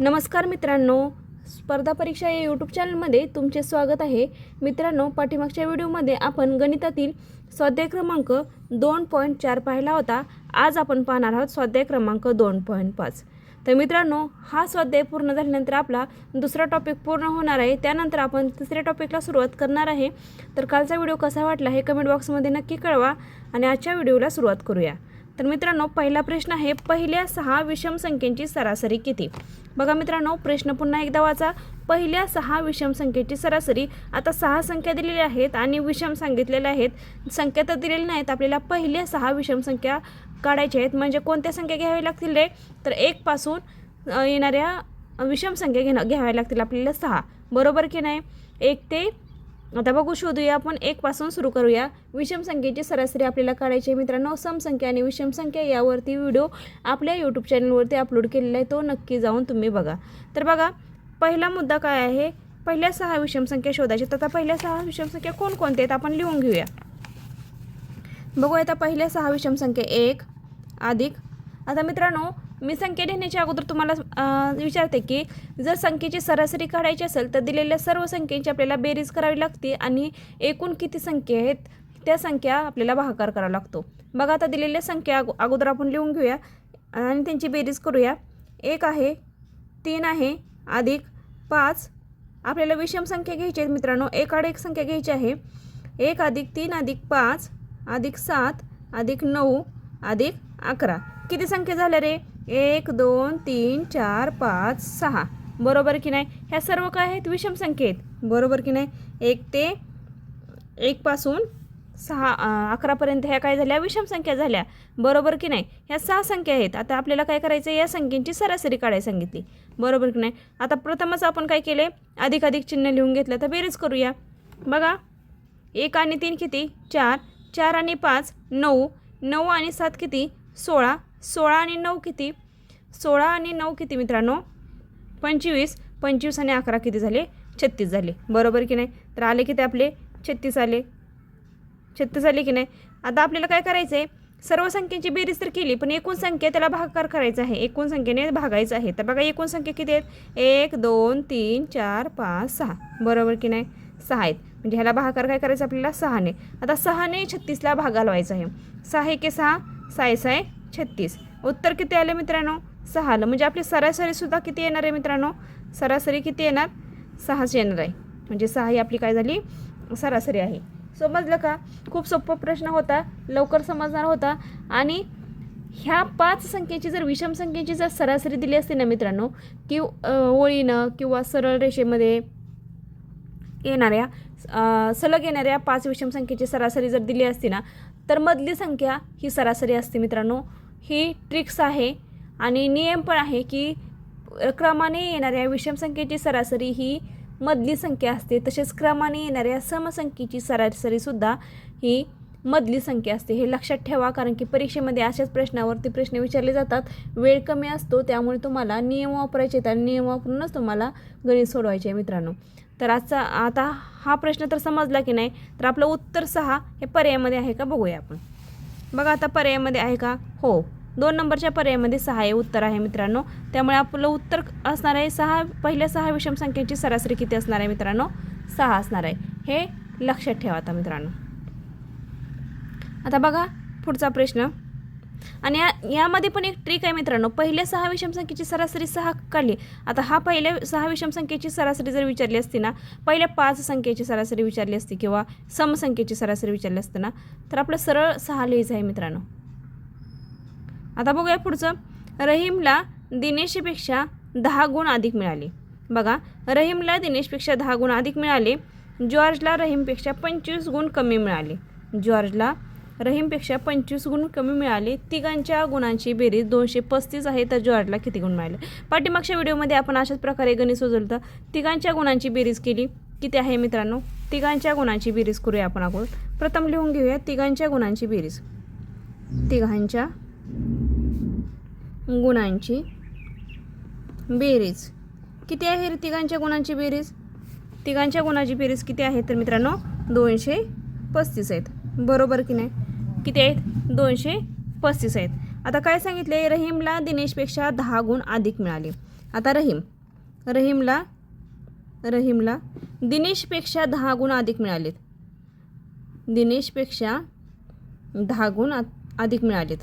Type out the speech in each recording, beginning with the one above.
नमस्कार मित्रांनो. स्पर्धा परीक्षा या यूट्यूब चॅनलमध्ये तुमचे स्वागत आहे. मित्रांनो पाठीमागच्या व्हिडिओमध्ये आपण गणितातील स्वाध्याय क्रमांक दोन पॉईंट चार पाहिला होता. आज आपण पाहणार आहोत स्वाध्याय क्रमांक दोन पॉईंट पाच. तर मित्रांनो हा स्वाध्याय पूर्ण झाल्यानंतर आपला दुसरा टॉपिक पूर्ण होणार आहे. त्यानंतर आपण तिसऱ्या टॉपिकला सुरुवात करणार आहे. तर कालचा व्हिडिओ कसा वाटला हे कमेंट बॉक्समध्ये नक्की कळवा आणि आजच्या व्हिडिओला सुरुवात करूया. तर मित्रांनो पहिला प्रश्न आहे पहिल्या सहा विषम संख्येची सरासरी किती? बघा मित्रांनो प्रश्न पुन्हा एकदा वाचा. पहिल्या सहा विषम संख्येची सरासरी आता सहा संख्या दिलेल्या आहेत आणि विषम सांगितलेल्या आहेत. संख्या तर दिलेल्या नाहीत आपल्याला पहिल्या सहा विषम संख्या काढायच्या आहेत. म्हणजे कोणत्या संख्या घ्याव्या लागतील रे? तर एकपासून येणाऱ्या विषम संख्या घेणं घ्याव्या लागतील आपल्याला सहा. बरोबर की नाही? एक ते आता बघू शोधूया आपण एकपासून सुरू करूया. विषम संख्येची सरासरी आपल्याला काढायची आहे मित्रांनो. सम संख्या आणि विषम संख्या यावरती व्हिडिओ आपल्या यूट्यूब चॅनलवरती अपलोड केलेला आहे तो नक्की जाऊन तुम्ही बघा. तर बघा पहिला मुद्दा काय आहे? पहिल्या सहा विषम संख्या शोधायच्या तर आता पहिल्या सहा विषम संख्या कोणकोणत्या आहेत? आपण लिहून घेऊया. बघूया आता पहिल्या सहा विषम संख्या एक अधिक. आता मित्रांनो मी संख्या लिहिण्याच्या अगोदर तुम्हाला विचारते की जर संख्येची सरासरी काढायची असेल तर दिलेल्या सर्व संख्येची आपल्याला बेरीज करावी लागते आणि एकूण किती संख्या आहेत त्या संख्या आपल्याला भागाकार करावा लागतो. बघा आता दिलेल्या संख्या अगो अगोदर आपण लिहून घेऊया आणि त्यांची बेरीज करूया. एक आहे तीन आहे अधिक पाच. आपल्याला विषम संख्या घ्यायची आहेत मित्रांनो एक आड एक संख्या घ्यायची आहे. एक अधिक तीन अधिक पाच अधिक सात अधिक नऊ अधिक अकरा. किती संख्या झाल्या रे? एक दोन तीन चार पाच सहा. बरोबर की नाही? ह्या सर्व काय आहेत? विषम संख्येत आहेत बरोबर की नाही? एक ते एकपासून सहा अकरापर्यंत ह्या काय झाल्या? विषम संख्या झाल्या. बरोबर की नाही? ह्या सहा संख्या आहेत. आता आपल्याला काय करायचं या संख्येची सरासरी काढायला सांगितली. बरोबर की नाही? आता प्रथमच आपण काय केले? अधिक अधिक चिन्ह लिहून घेतलं तर बेरीज करूया. बघा. एक आणि तीन किती? चार. चार आणि पाच नऊ. नऊ आणि सात किती? सोळा. सोळा आणि नऊ किती? सोळा आणि नऊ किती मित्रांनो? पंचवीस. पंचवीस आणि अकरा किती झाले? छत्तीस झाले. बरोबर की नाही? तर आले किती आपले? छत्तीस आले. छत्तीस आले की नाही? आता आपल्याला काय करायचं आहे सर्व संख्येची बेरीज तर केली पण एकूण संख्या त्याला भागाकार करायचा आहे. एकूण संख्येने भागायचं आहे. तर बघा एकूण संख्या किती आहेत? एक दोन तीन चार पाच सहा. बरोबर की नाही? सहा आहेत. म्हणजे ह्याला भागाकार काय करायचं आपल्याला? सहाने. आता सहाने छत्तीसला भागा लावायचा आहे. सहा एके सहा. साय साय छत्तीस. उत्तर किती आलं मित्रांनो? सहा आलं. म्हणजे आपली सरासरीसुद्धा किती येणार आहे मित्रांनो? सरासरी किती येणार? सहाच येणार आहे. म्हणजे सहा ही आपली काय झाली? सरासरी आहे. समजलं का? खूप सोपा प्रश्न होता. लवकर समजणार होता. आणि ह्या पाच संख्येची जर विषम संख्येची जर सरासरी दिली असती ना मित्रांनो की ओळीनं किंवा सरळ रेषेमध्ये येणाऱ्या सलग येणाऱ्या पाच विषम संख्येची सरासरी जर दिली असती ना तर मधली संख्या ही सरासरी असते मित्रांनो. ही ट्रिक्स आहे आणि नियम पण आहे की क्रमाने येणाऱ्या विषम संख्येची सरासरी ही मधली संख्या असते. तसेच क्रमाने येणाऱ्या समसंख्येची सरासरीसुद्धा ही मधली संख्या असते. हे लक्षात ठेवा कारण की परीक्षेमध्ये अशाच प्रश्नावरती प्रश्न विचारले जातात. वेळ कमी असतो त्यामुळे तुम्हाला नियम वापरायचे आहेत आणि नियम वापरूनच तुम्हाला गणित सोडवायचे आहे मित्रांनो. तर आजचा आता हा प्रश्न तर समजला की नाही तर आपलं उत्तर सहा हे पर्यायामध्ये आहे का बघूया आपण. बघा आता पर्यायामध्ये आहे का? हो. दोन नंबरच्या पर्यायामध्ये सहा हे उत्तर आहे मित्रांनो. त्यामुळे आपलं उत्तर असणार आहे सहा पहिल्या सहा विषम संख्येची सरासरी किती असणार आहे मित्रांनो? सहा असणार आहे. हे लक्षात ठेवा आता मित्रांनो. आता बघा पुढचा प्रश्न. आणि या यामध्ये पण एक ट्रिक आहे मित्रांनो. पहिल्या सहा विषम संख्येची सरासरी सहा काढली. आता हा पहिल्या सहा विषम संख्येची सरासरी जर विचारली असती ना पहिल्या पाच संख्येची सरासरी विचारली असती किंवा समसंख्येची सरासरी विचारली असते ना तर आपलं सरळ सहा लिहायचं आहे मित्रांनो. आता बघूया पुढचं. रहीमला दिनेशपेक्षा दहा गुण अधिक मिळाले. बघा रहीमला दिनेशपेक्षा दहा गुण अधिक मिळाले. जॉर्जला रहीमपेक्षा पंचवीस गुण कमी मिळाले. जॉर्जला रहीमपेक्षा पंचवीस गुण कमी मिळाले. तिघांच्या गुणांची बेरीज दोनशे पस्तीस आहे तर जॉर्जला किती गुण मिळाले? पाठीमागच्या व्हिडिओमध्ये आपण अशाच प्रकारे गणित सोडवलं तर तिघांच्या गुणांची बेरीज केली. किती आहे मित्रांनो? तिघांच्या गुणांची बेरीज करूया आपण अगोदर प्रथम लिहून घेऊया. तिघांच्या गुणांची बेरीज. तिघांच्या गुणांची बेरीज. किती आहे तिघांच्या गुणांची बेरीज? तिघांच्या गुणाची बेरीज किती आहे? तर मित्रांनो दोनशे पस्तीस आहेत. बरोबर की नाही? किती आहेत? दोनशे पस्तीस आहेत. आता काय सांगितले? रहीमला दिनेशपेक्षा दहा गुण अधिक मिळाले. आता रहीम रहीमला रहीमला दिनेशपेक्षा दहा गुण अधिक मिळालेत. दिनेशपेक्षा दहा गुण आ- अधिक मिळालेत.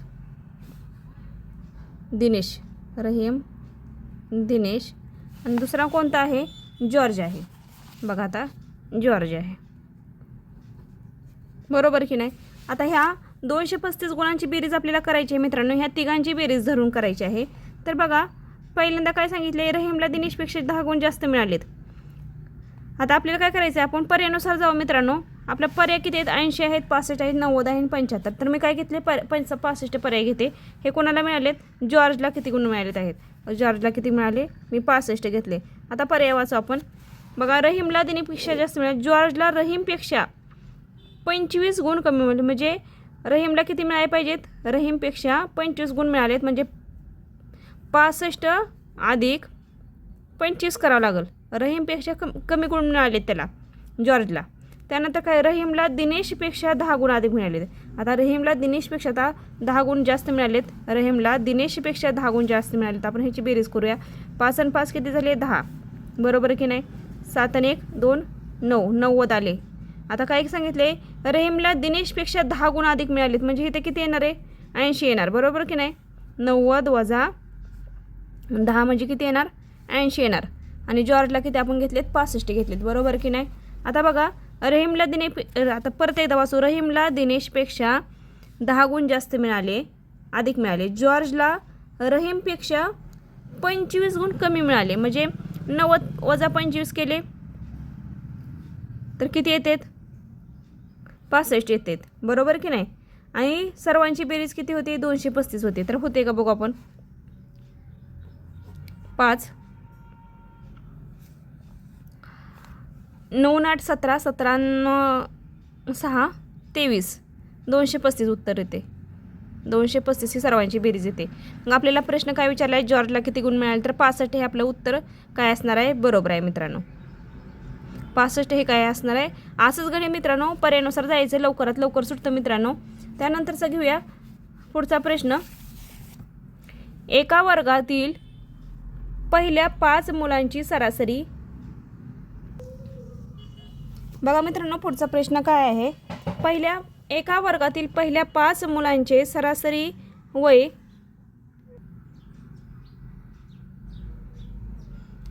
दिनेश रहीम दिनेश. आणि दुसरा कोणता आहे? जॉर्ज आहे. बघा आता जॉर्ज आहे. बरोबर की नाही? आता ह्या दोनशे पस्तीस गुणांची बेरीज आपल्याला करायची आहे मित्रांनो. ह्या तिघांची बेरीज धरून करायची आहे. तर बघा पहिल्यांदा काय सांगितले रहीमला दिनेशपेक्षा दहा गुण जास्त मिळालेत. आता आपल्याला काय करायचं आहे आपण पर्यानुसार जाऊ मित्रांनो. आपला पर्याय किती आहेत? ऐंशी आहेत पासष्ट आहेत नव्वद आहे आणि पंच्याहत्तर. तर मी काय घेतले पर पंच पासष्ट पर्याय घेते. हे कोणाला मिळालेत? जॉर्जला किती गुण मिळालेत आहेत? जॉर्जला किती मिळाले? मी पासष्ट घेतले. आता पर्याय वाचू आपण. बघा रहीमला दिनेपेक्षा जास्त मिळाले. जॉर्जला रहीमपेक्षा पंचवीस गुण कमी मिळाले. म्हणजे रहीमला किती मिळाले पाहिजेत? रहीमपेक्षा पंचवीस गुण मिळालेत म्हणजे पासष्ट अधिक पंचवीस करावं लागेल. रहीमपेक्षा कम कमी गुण मिळालेत त्याला जॉर्जला. त्यानंतर काय रहीमला दिनेशपेक्षा दहा गुण अधिक मिळालेत. आता रहीमला दिनेशपेक्षा आता दहा गुण जास्त मिळालेत. रहीमला दिनेशपेक्षा दहा गुण जास्त मिळालेत. आपण ह्याची बेरीज करूया. पाच आणि पाच किती झाले? दहा. बरोबर की नाही? सात आणि एक दोन नऊ. नव्वद आले. आता काय सांगितले? रहीमला दिनेशपेक्षा दहा गुण अधिक मिळालेत. म्हणजे इथे किती येणार आहे? ऐंशी येणार. बरोबर की नाही? नव्वद वजा दहा म्हणजे किती येणार? ऐंशी येणार. आणि जॉर्जला किती आपण घेतलेत? पासष्ट घेतलेत. बरोबर की नाही? आता बघा रहीमला दिने आता परत एकदा वाचू. रहीमला दिनेशपेक्षा दहा गुण जास्त मिळाले अधिक मिळाले. जॉर्जला रहीमपेक्षा पंचवीस गुण कमी मिळाले. म्हणजे नव्वद वजा पंचवीस केले. तर किती येतात? पासष्ट येतात. बरोबर की नाही? आणि सर्वांची बेरीज किती होती? दोनशे पस्तीस होते. तर होते का बघू आपण? पाच. नऊ आठ सतरा सतरा सहा तेवीस. दोनशे पस्तीस उत्तर येते. दोनशे पस्तीस ही सर्वांची बेरीज येते. मग आपल्याला प्रश्न काय विचारला आहे जॉर्जला किती गुण मिळाले? तर पासष्ट हे आपलं उत्तर काय असणार आहे? बरोबर आहे मित्रांनो. पासष्ट हे काय असणार आहे? असंच गणित मित्रांनो पर्यानुसार जायचं लवकरात लवकर सुटतं मित्रांनो. त्यानंतरचा घेऊया. पुढचा प्रश्न. एका वर्गातील पहिल्या पाच मुलांची सरासरी. बघा मित्रांनो पुढचा प्रश्न काय आहे? पहिल्या एका वर्गातील पहिल्या पाच मुलांचे सरासरी वय.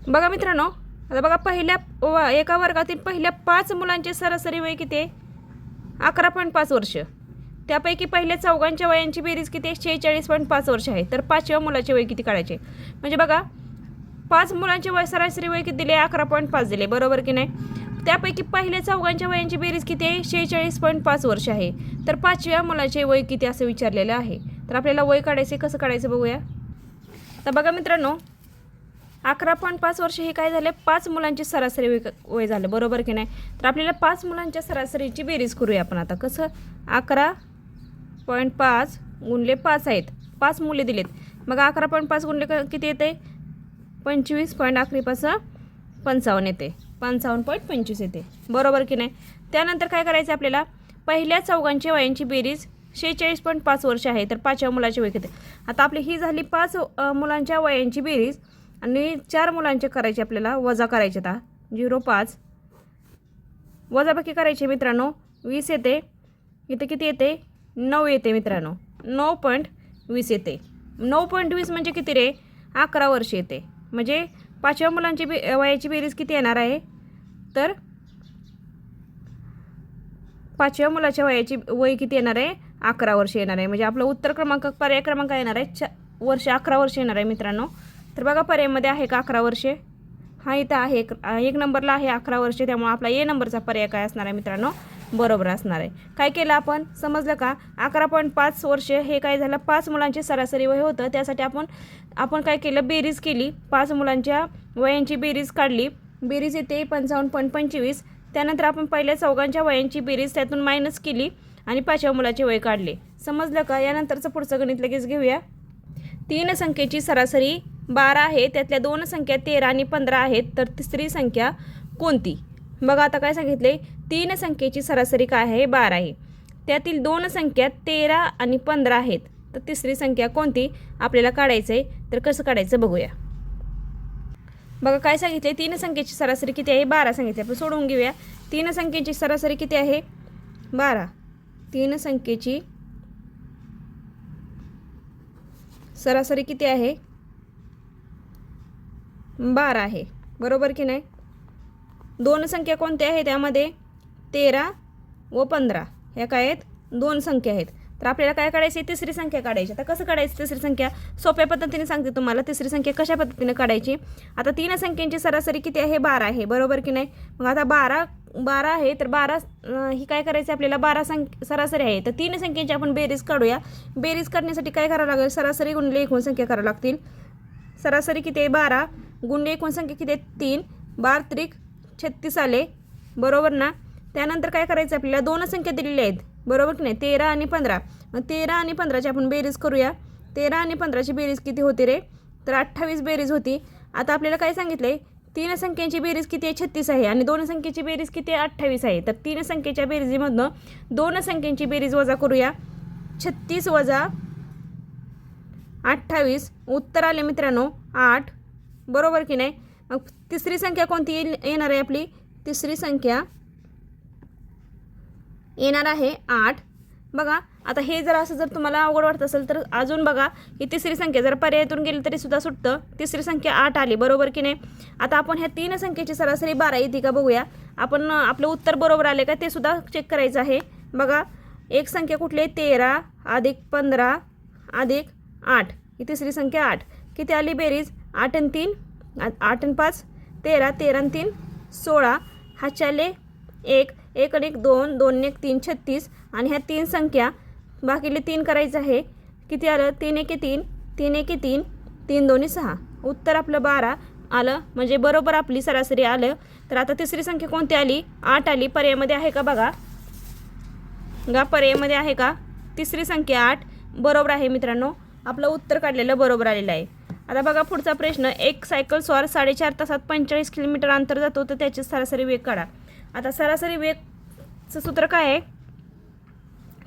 बघा मित्रांनो आता बघा पहिल्या व एका वर्गातील पहिल्या पाच मुलांचे सरासरी वय किती आहे? अकरा पॉईंट पाच वर्ष. त्यापैकी पहिल्या चौघांच्या वयांची बेरीज किती आहे? शेहेचाळीस पॉईंट पाच वर्ष आहे. तर पाचव्या मुलाचे वय किती काढायचे? म्हणजे बघा पाच मुलांचे वय सरासरी वय किती दिले? अकरा पॉईंट पाच दिले. बरोबर की नाही? त्यापैकी पहिल्या चौघांच्या वयांची बेरीज किती आहे? शेहेचाळीस पॉईंट पाच वर्ष आहे. तर पाचव्या मुलाचे वय किती? असं विचारलेलं आहे. तर आपल्याला वय काढायचे कसं काढायचं बघूया? तर बघा मित्रांनो अकरा पॉईंट पाच वर्ष हे काय झाले? पाच मुलांची सरासरी वय वय झालं. बरोबर की नाही? तर आपल्याला पाच मुलांच्या सरासरीची बेरीज करूया आपण आता. कसं? अकरा पॉईंट पाच गुणले पाच आहेत. पाच मुले दिलेत. मग अकरा पॉईंट पाच गुणले क- किती येते? पंचवीस पॉईंट अकरापासून पंचावन्न येते. पंचावन्न पॉईंट पंचवीस येते. बरोबर की नाही? त्यानंतर काय करायचं आपल्याला? पहिल्या चौघांच्या वयांची बेरीज शेहेचाळीस पॉईंट पाच वर्ष आहे. तर पाचव्या मुलाची वय किती? आता आपली ही झाली पाच मुलांच्या वयांची बेरीज. आणि चार मुलांचे करायचे आपल्याला वजा करायचे आता. झिरो पाच. वजाबाकी करायचे मित्रांनो वीस येते. इथे किती येते? नऊ येते मित्रांनो. नऊ पॉईंट वीस येते. नऊ पॉईंट वीस म्हणजे किती रे? अकरा वर्ष येते. म्हणजे पाचव्या मुलांची बे वयाची बेरीज किती येणार आहे? तर पाचव्या मुलाच्या वयाची वय किती येणार आहे? अकरा वर्ष येणार आहे. म्हणजे आपलं उत्तर क्रमांक पर्याय क्रमांक येणार आहे. चा वर्ष अकरा वर्ष येणार आहे मित्रांनो. तर बघा पर्यायमध्ये आहे का अकरा वर्षे? हा इथं आहे एक एक नंबरला आहे अकरा वर्षे त्यामुळे आपला ए नंबरचा पर्याय काय असणार आहे मित्रांनो? बरोबर असणार आहे. काय केलं आपण? समजलं का? अकरा पॉईंट पाच वर्ष हे काय झालं? पाच मुलांचे सरासरी वय होतं. त्यासाठी आपण आपण काय केलं? बेरीज केली. पाच मुलांच्या वयांची बेरीज काढली. बेरीज येते पंचावन्न पॉईंट पंचवीस. त्यानंतर आपण पहिल्या चौघांच्या वयांची बेरीज त्यातून मायनस केली आणि पाचव्या मुलाचे वय काढले. समजलं का? यानंतरचं पुढचं गणित लगेच घेऊया. तीन संख्येची सरासरी बारा आहे त्यातल्या दोन संख्या तेरा आणि पंधरा आहेत तर तिसरी संख्या कोणती? बघा आता काय सांगितले? तीन संख्येची सरासरी काय आहे? बारा आहे. त्यातील दोन संख्या तेरा आणि पंधरा आहेत तर तिसरी संख्या कोणती? आपल्याला काढायचं आहे तर कसं काढायचं बघूया. बघा काय सांगितले? तीन संख्येची सरासरी किती आहे? बारा सांगितले. आपण सोडवून घेऊया. तीन संख्येची सरासरी किती आहे? बारा. तीन संख्येची सरासरी किती आहे? बारा आहे. बरोबर की नाही? दोन संख्या कोणत्या आहेत त्यामध्ये तेरा व पंधरा. ह्या काय आहेत? दोन संख्या आहेत. तर आपल्याला काय काढायची? आहे? तिसरी संख्या काढायची. आता कसं काढायची तिसरी संख्या? सोप्या पद्धतीने सांगते तुम्हाला. तिसरी संख्या कशा पद्धतीने काढायची? आता तीन संख्यांची सरासरी किती आहे? बारा आहे. बरोबर की नाही? मग आता बारा बारा आहे तर बारा ही काय करायचं आपल्याला? बारा संख्या सरासरी आहे. तर तीन संख्येची आपण बेरीज काढूया. बेरीज काढण्यासाठी काय करावं लागेल? सरासरी गुणले एकूण संख्या करावं लागतील. सरासरी किती आहे? बारा. गुंडे एकूण संख्या किती आहे तीन. बार त्रिक छत्तीस आले. बरोबर ना? त्यानंतर काय करायचं आपल्याला? दोन संख्या दिलेल्या आहेत. बरोबर की नाही? तेरा आणि पंधरा. मग तेरा आणि पंधराची आपण बेरीज करूया. तेरा आणि पंधराची बेरीज किती होती रे? तर अठ्ठावीस बेरीज होती. आता आपल्याला काय सांगितलं आहे तीन संख्यांची बेरीज किती आहे? छत्तीस आहे. आणि दोन संख्येची बेरीज किती आहे? अठ्ठावीस आहे. तर तीन संख्येच्या बेरीजमधनं दोन संख्यांची बेरीज वजा करूया. छत्तीस वजा अठ्ठावीस. उत्तर आले मित्रांनो. आठ. बरोबर की नाही? मग तिसरी संख्या कोणती येईल? येणार आहे आपली? तिसरी संख्या येणार आहे आठ. बघा आता हे जर असं जर तुम्हाला अवघड वाटत असेल तर अजून बघा ही तिसरी संख्या जर पर्यायातून गेली तरी सुद्धा सुटतं. तिसरी संख्या आठ आली बरोबर की नाही? आता आपण ह्या तीन संख्येची सरासरी बारा येते का बघूया. आपण आपलं उत्तर बरोबर आले का ते सुद्धा चेक करायचं आहे. बघा एक संख्या कुठली आहे? तेरा अधिक पंधरा अधिक आठ. ही तिसरी संख्या आठ. किती आली बेरीज? आठ आणि तीन आठ आणि पाच तेरा तेरा आणि तीन सोळा हा चाले एक एक आणि एक दोन दोन एक तीन छत्तीस आणि ह्या तीन संख्या बाकीले तीन करायचं आहे. किती आलं? तीन एके तीन तीन एके तीन तीन दोन्ही सहा. उत्तर आपलं बारा आलं म्हणजे बरोबर आपली सरासरी आलं. तर आता तिसरी संख्या कोणती आली? आठ आली. पर्यायमध्ये आहे का बघा? गा पर्यायमध्ये आहे का? तिसरी संख्या आठ बरोबर आहे मित्रांनो. आपलं उत्तर काढलेलं बरोबर आलेलं आहे. आता बघा पुढचा प्रश्न एक सायकल स्वार साडेचार तासात पंचेचाळीस किलोमीटर अंतर जातो तर त्याची सरासरी वेग काढा. आता सरासरी वेगचं सूत्र काय आहे?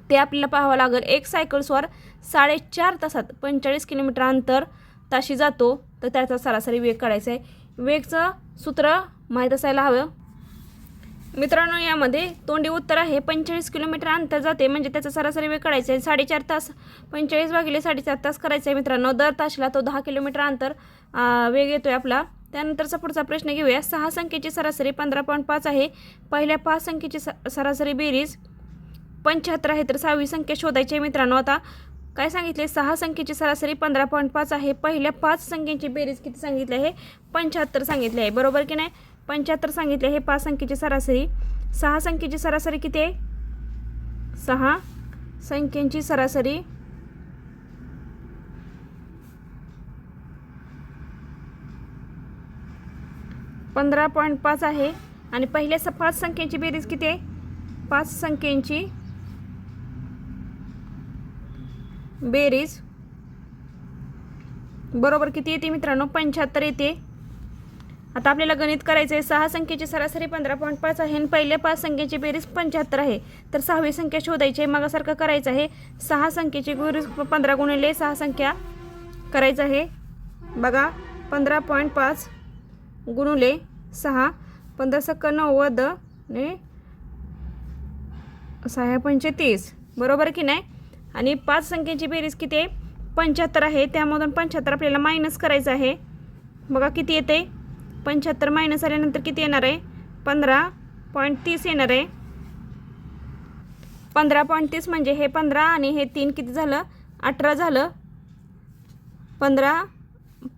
ते आपल्याला पाहावं लागेल. एक सायकल स्वार साडेचार तासात पंचेचाळीस किलोमीटर अंतर ताशी जातो तर त्याचा सरासरी वेग काढायचा आहे. वेगचं सूत्र माहीत असायला हवं. मित्रांनो यामध्ये तोंडी उत्तर आहे. पंचेचाळीस किलोमीटर अंतर जाते. म्हणजे त्याचा सरासरी वेळ काढायचा आहे. साडेचार तास पंचेचाळीस भागिले साडेचार तास करायचा आहे मित्रांनो. दर तासला तो दहा किलोमीटर अंतर वेग येतो आहे आपला. त्यानंतरचा पुढचा प्रश्न घेऊया. सहा संख्येची सरासरी पंधरा पॉईंट पाच आहे. पहिल्या पाच संख्येची स सरासरी बेरीज पंच्याहत्तर आहे तर सहावी संख्या शोधायची आहे मित्रांनो. आता काय सांगितले? सहा संख्येची सरासरी पंधरा पॉईंट पाच आहे. पहिल्या पाच संख्येची बेरीज किती सांगितली आहे? पंच्याहत्तर सांगितले आहे. बरोबर की नाही? पंच्याहत्तर सांगितले हे पाच संख्येची सरासरी. सहा संख्येची सरासरी किती आहे? सहा संख्येची सरासरी. पंधरा पॉईंट पाच आहे. आणि पहिल्या स पाच संख्येची बेरीज किती आहे? पाच संख्येची बेरीज. बरोबर किती येते मित्रांनो? पंच्याहत्तर येते. आता आपल्याला गणित करायचं आहे सहा संख्येची सरासरी पंधरा पॉईंट पाच आहे. आणि पहिल्या पाच संख्येची बेरीज पंच्याहत्तर आहे. तर सहावी संख्या शोधायची आहे. मागासारखं करायचं आहे. सहा संख्येची बेरीज पंधरा गुणिले सहा संख्या करायचं आहे. बघा पंधरा पॉईंट पाच गुणुले सहा. पंधरा सक्क नव्वद ने सहा पंचे तीस. बरोबर की नाही? आणि पाच संख्येची बेरीज किती आहे? पंच्याहत्तर आहे. त्यामधून पंच्याहत्तर आपल्याला मायनस करायचं आहे. बघा किती येते? पंच्याहत्तर मायनस आल्यानंतर किती येणार आहे? पंधरा पॉईंट तीस येणार आहे. पंधरा पॉईंट तीस म्हणजे हे पंधरा आणि हे तीन किती झालं? अठरा झालं. पंधरा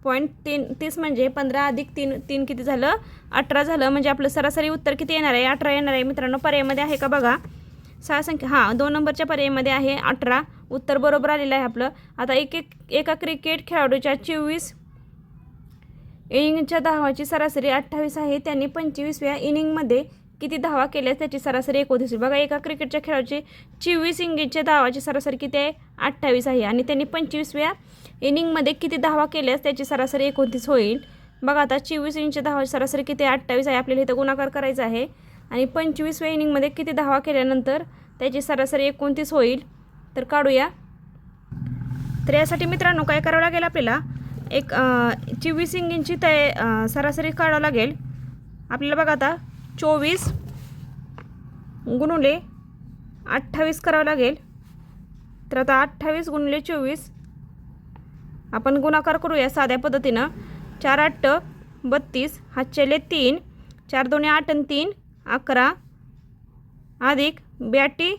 पॉईंट तीन तीस म्हणजे पंधरा अधिक तीन तीन किती झालं? अठरा झालं. म्हणजे आपलं सरासरी उत्तर किती येणार आहे? अठरा येणार आहे. मित्रांनो पर्यायमध्ये आहे का बघा? सहा संख्या हां दोन नंबरच्या पर्यायमध्ये आहे अठरा. उत्तर बरोबर आलेलं आहे आपलं. आता एक एक एका क्रिकेट खेळाडूच्या चोवीस इनिंगच्या धावाची सरासरी अठ्ठावीस आहे. त्यांनी पंचवीसव्या इनिंगमध्ये किती धावा केल्यास त्याची सरासरी एकोणतीस बघा एका क्रिकेटच्या खेळाची चोवीस इंगिंगच्या धावाची सरासरी किती आहे? अठ्ठावीस आहे. आणि त्यांनी पंचवीसव्या इनिंगमध्ये किती धावा केल्यास त्याची सरासरी एकोणतीस होईल. बघा आता चोवीस इनिंगच्या धावाची सरासरी किती आहे? अठ्ठावीस आहे. आपल्याला इथं गुणाकार करायचा आहे. आणि पंचवीसव्या इनिंगमध्ये किती धावा केल्यानंतर त्याची सरासरी एकोणतीस होईल. तर काढूया. तर यासाठी मित्रांनो काय करावं लागेल आपल्याला? एक चोवीस इंगींची तय सरासरी काढावं लागेल. आपल्याला बघा आता चोवीस गुणुले अठ्ठावीस करावं लागेल. तर आता अठ्ठावीस गुणले चोवीस. आपण गुणाकार करूया साध्या पद्धतीनं. चार आठ बत्तीस. हातचेले तीन. चार दोन्ही आठ आणि तीन अकरा. अधिक ब्याटी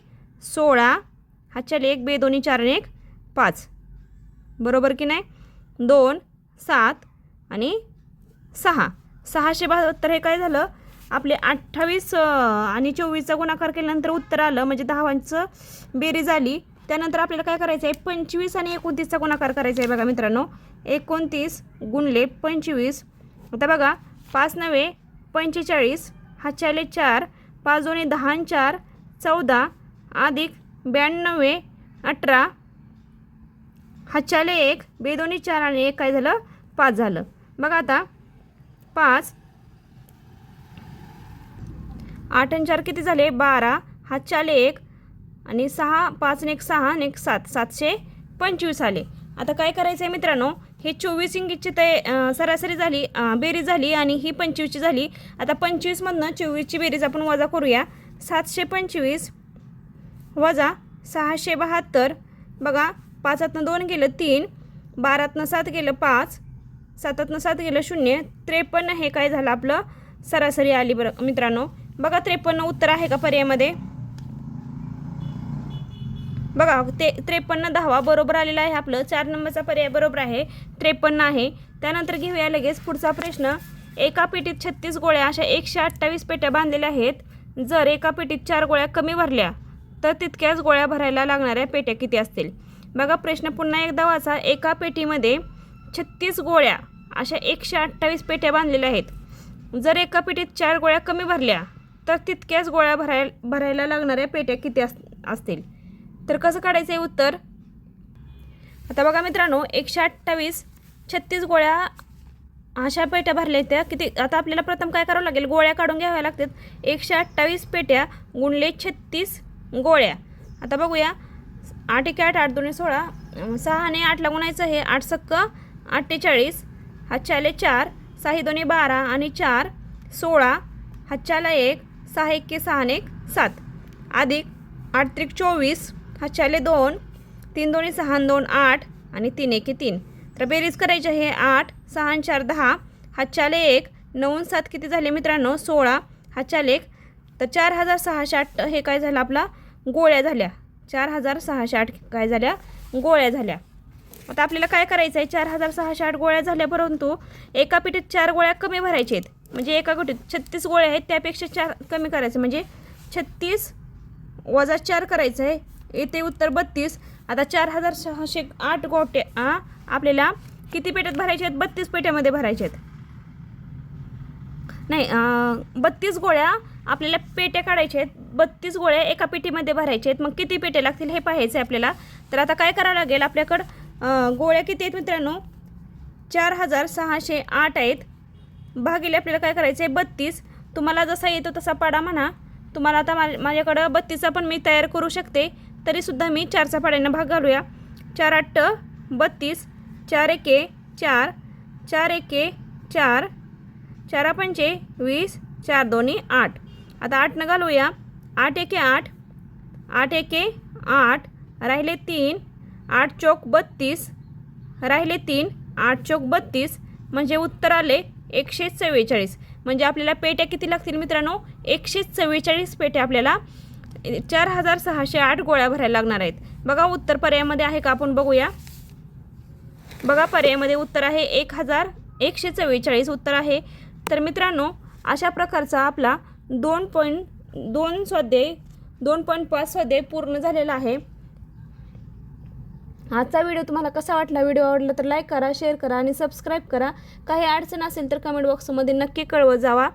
सोळा. हातचेले एक बे दोन्ही चार आणि एक पाच. बरोबर की नाही? दोन सात आणि सहा. सहाशे बहात्तर हे काय झालं? आपले अठ्ठावीस आणि चोवीसचा गुणाकार केल्यानंतर उत्तर आलं. म्हणजे दहावांचं बेरीज आली. त्यानंतर आपल्याला काय करायचं आहे? पंचवीस आणि एकोणतीसचा गुणाकार करायचा आहे बघा मित्रांनो. एकोणतीस गुणले पंचवीस. आता बघा पाच नव्हे पंचेचाळीस. हातच्याले चार पाच दोन्ही दहा चार चौदा. अधिक ब्याण्णव अठरा. हातच्याले एक बेदोनी चार आणि एक काय झालं? पाच झालं. बघा आता पाच आठ आणि चार किती झाले? बारा. हातच्याले एक आणि सहा पाच आणि एक सहा आणि एक सात. सातशे पंचवीस आले. आता काय करायचं आहे मित्रांनो? हे चोवीस इंगीची ते सरासरी झाली बेरीज झाली आणि ही पंचवीसची झाली. आता पंचवीसमधनं चोवीसची बेरीज आपण वजा करूया. सातशे पंचवीस वजा सहाशे बहात्तर. बघा पाचातनं दोन गेलं तीन बारातनं सात गेलं पाच सातातनं सात गेलं शून्य त्रेपन्न हे काय झालं आपलं? सरासरी आली बरं. मित्रांनो बघा त्रेपन्न उत्तर आहे का पर्यायमध्ये? बघा ते त्रेपन्न दहावा बरोबर आलेला आहे आपलं. चार नंबरचा पर्याय बरोबर आहे. त्रेपन्न आहे. त्यानंतर घेऊया लगेच पुढचा प्रश्न. एका पेटीत छत्तीस गोळ्या अशा एकशे अठ्ठावीस पेट्या बांधलेल्या आहेत. जर एका पेटीत चार गोळ्या कमी भरल्या तर तितक्याच गोळ्या भरायला लागणाऱ्या पेट्या किती असतील? बघा प्रश्न पुन्हा एकदा वाचा. एका पेटीमध्ये छत्तीस गोळ्या अशा एकशे अठ्ठावीस पेट्या बांधलेल्या आहेत. जर एका पेटीत चार गोळ्या कमी भरल्या तर तितक्याच गोळ्या भराय भरायला लागणाऱ्या पेट्या किती अस असतील? तर कसं काढायचं आहे उत्तर? आता बघा मित्रांनो एकशे अठ्ठावीस छत्तीस गोळ्या अशा पेट्या भरल्या त्या किती? आता आपल्याला प्रथम काय करावं लागेल? गोळ्या काढून घ्याव्या लागतात. एकशे अठ्ठावीस पेट्या गुणले छत्तीस गोळ्या. आता बघूया. आठ एक आठ आठ दोन्ही सोळा सहा आणि आठला गुणायचं हे आठ सक्क अठ्ठेचाळीस हातच्याले चार सहा दोन्ही बारा आणि चार सोळा. हातच्याला एक सहा एक सहा एक सात. अधिक आठ त्रिक चोवीस हातच्याले दोन तीन दोन्ही सहा दोन आठ आणि तीन एके तीन. तर बेरीज करायची आहे आठ सहा चार दहा. हातच्याले एक नऊ सात किती झाले मित्रांनो? सोळा. हातच्याले एक. तर चार हजार सहाशे आठ हे काय झालं आपला? गोळ्या झाल्या. चार हजार सहाशे आठ काय झाल्या? गोळ्या झाल्या. आता आपल्याला काय करायचं आहे? चार हजार सहाशे आठ गोळ्या झाल्या परंतु एका पिठीत चार गोळ्या कमी भरायच्या आहेत. म्हणजे एका गोटीत छत्तीस गोळ्या आहेत त्यापेक्षा चार कमी करायचं म्हणजे छत्तीस वजा चार करायचं आहे. येते उत्तर बत्तीस. आता चार हजार सहाशे आठ गोटे आपल्याला किती पेट्यात भरायचे आहेत? बत्तीस पेट्यामध्ये भरायचे आहेत. नाही बत्तीस गोळ्या आपल्याला पेट्या काढायच्या आहेत. बत्तीस गोळ्या एका पेटीमध्ये भरायच्या आहेत. मग किती पेट्या लागतील हे पाहायचं आहे आपल्याला. तर आता काय करावं लागेल? आपल्याकडं गोळ्या किती आहेत मित्रांनो? चार हजार सहाशे आठ आहेत. भागिले आपल्याला काय करायचं आहे बत्तीस. तुम्हाला जसा येतो तसा पाडा म्हणा. तुम्हाला आता मा माझ्याकडं बत्तीसचा पण मी तयार करू शकते. तरीसुद्धा मी चारचा पाड्यानं भाग घालूया. चार आठ बत्तीस. चार एके चार. चार एके चार. चारा पंचे वीस चार दोन्ही आठ. आता आठनं घालूया. आठ एके आठ आठ एके आठ राहिले तीन आठ चौक बत्तीस राहिले तीन आठ चौक बत्तीस. म्हणजे उत्तर आले एकशे चव्वेचाळीस. म्हणजे आपल्याला पेट्या किती लागतील मित्रांनो? एकशे चव्वेचाळीस पेट्या आपल्याला चार हजार सहाशे आठ गोळ्या भरायला लागणार आहेत. बघा उत्तर पर्यायामध्ये आहे का? आपण बघूया. बघा पर्यायामध्ये उत्तर आहे एक हजार एकशे चव्वेचाळीस. उत्तर आहे तर मित्रांनो अशा प्रकारचा आपला दोन पॉईंट दोन स्वाध्याय दोन पॉईंट पाच स्वाध्याय पूर्ण झालेला आहे. आजचा व्हिडिओ तुम्हाला कसा वाटला? व्हिडिओ आवडला तर लाईक करा शेअर करा आणि सबस्क्राईब करा. काही अडचण असेल तर कमेंट बॉक्समध्ये नक्की कळवत जावा.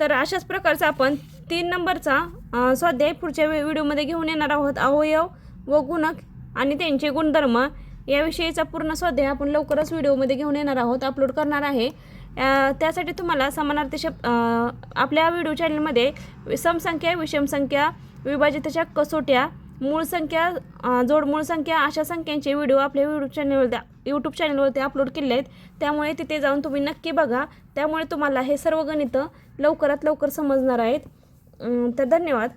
तर अशाच प्रकारचा आपण तीन नंबरचा स्वाध्याय पुढच्या व्हिडिओमध्ये घेऊन येणार आहोत. अवयव व गुणक आणि त्यांचे गुणधर्म याविषयीचा पूर्ण स्वाध्याय आपण लवकरच व्हिडिओमध्ये घेऊन येणार आहोत. अपलोड करणार आहे. त्यासाठी तुम्हाला समानार्थी शब्द आपल्या व्हिडिओ चॅनलमध्ये समसंख्या विषमसंख्या विभाजिताच्या कसोट्या मूळ संख्या जोडमूळ जोड मूळ संख्या अशा संख्यांचे व्हिडिओ आपल्या यूट्यूब चॅनलवर यूट्यूब चॅनलवरती अपलोड केले आहेत. त्यामुळे तिथे जाऊन तुम्ही नक्की बघा. त्यामुळे तुम्हाला हे सर्व गणितं लवकरात लवकर समजणार आहेत. तर धन्यवाद.